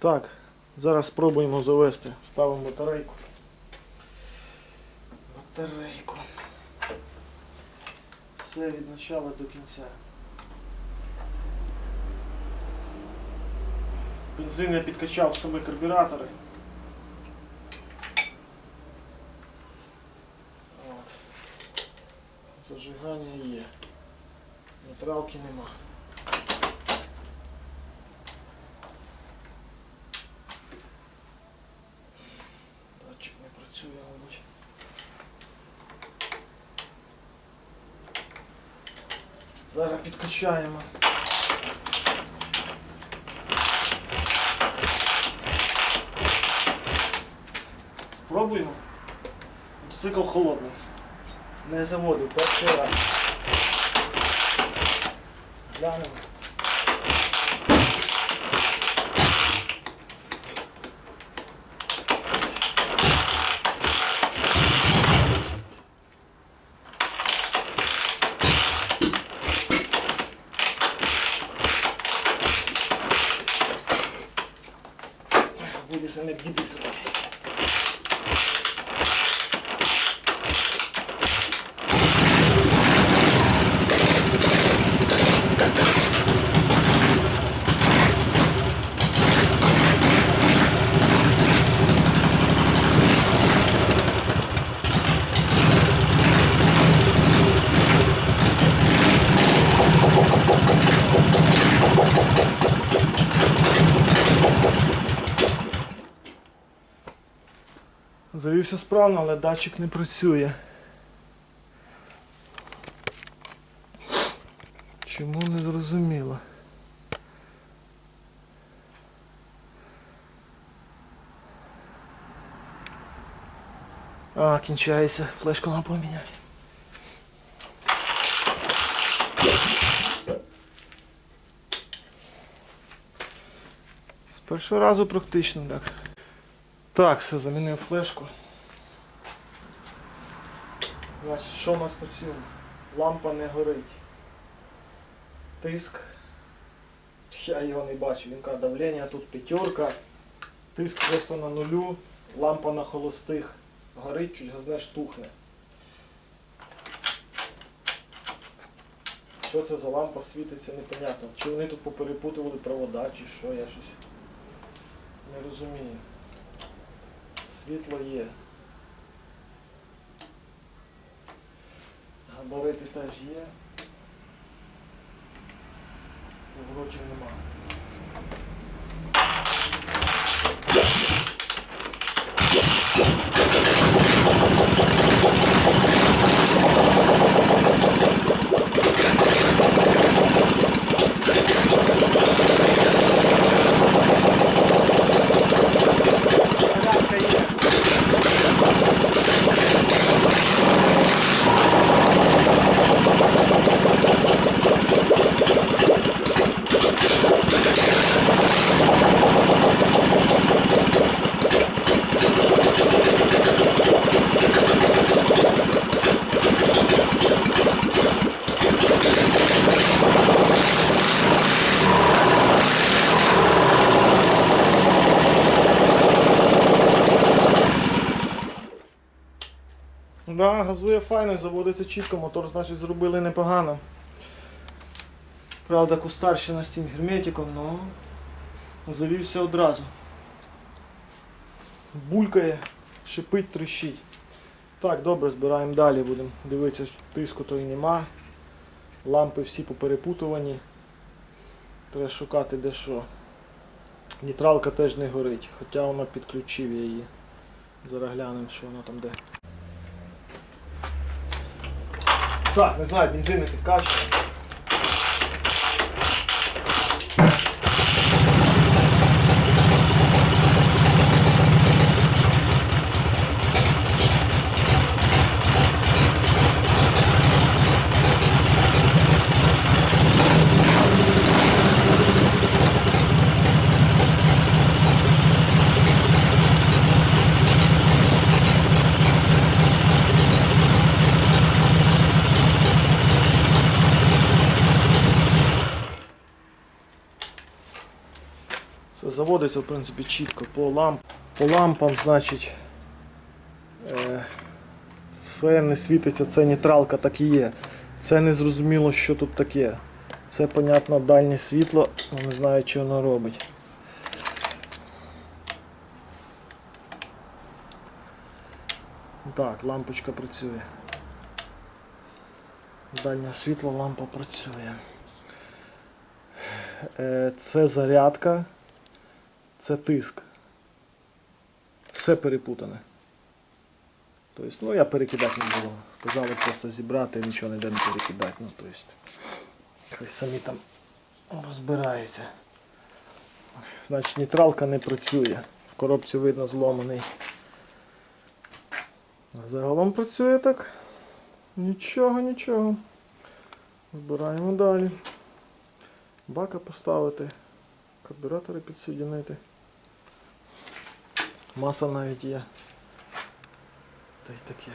Так, зараз спробуємо завести. Ставимо батарейку. Батарейку. Все від початку до кінця. Бензин я підкачав саме карбюратори. От. Зажигання є. Нейтралки нема. Датчик не працює, мабуть. Зараз підкачаємо. Спробуємо. Мотоцикл холодний. Не заводив перший раз. Глянемо. Виліземо як Завівся справно, але датчик не працює. Чому не зрозуміло? А, кінчається. Флешку треба поміняти. З першого разу практично так. Так, все, замінив флешку. Значить, що у нас по цьому? Лампа не горить. Тиск. Я його не бачу. Він каже, давлення тут п'ятерка. Тиск просто на нулю, лампа на холостих. Горить, чуть газне штухне. Що це за лампа світиться, непонятно. Чи вони тут поперепутували провода, чи що, я щось не розумію. Світло є. Габарити теж є. Поворотів нема. Порядка є. Да, газує файно, заводиться чітко, мотор, значить, зробили непогано. Правда, кустарщина з цим герметиком, але завівся одразу. Булькає, шипить, трещить. Так, добре, збираємо далі, будемо дивитися, тиску то і нема. Лампи всі поперепутувані. Треба шукати де що. Нейтралка теж не горить, хоча вона підключив я її. Зараз глянемо, що вона там де. Так, не знаю, бензин не підкачує. Заводиться в принципі чітко по ламп. По лампам, значить, е, це не світиться, це нейтралка так і є. Це не зрозуміло, що тут таке. Це, понятно, дальнє світло, але не знаю, що воно робить. Так, лампочка працює. Дальнє світло, лампа працює. Е, Це зарядка, це тиск. Все перепутане. Тобто, ну я перекидати не буду. Сказали просто зібрати, нічого ніде не перекидати. Ну, тобто, хай самі там розбираються. Значить, нейтралка не працює. В коробці видно зломаний. Загалом працює так. Нічого, нічого. Збираємо далі. Бака поставити, карбюратори підсоединити. Маса навіть є. Та й таке.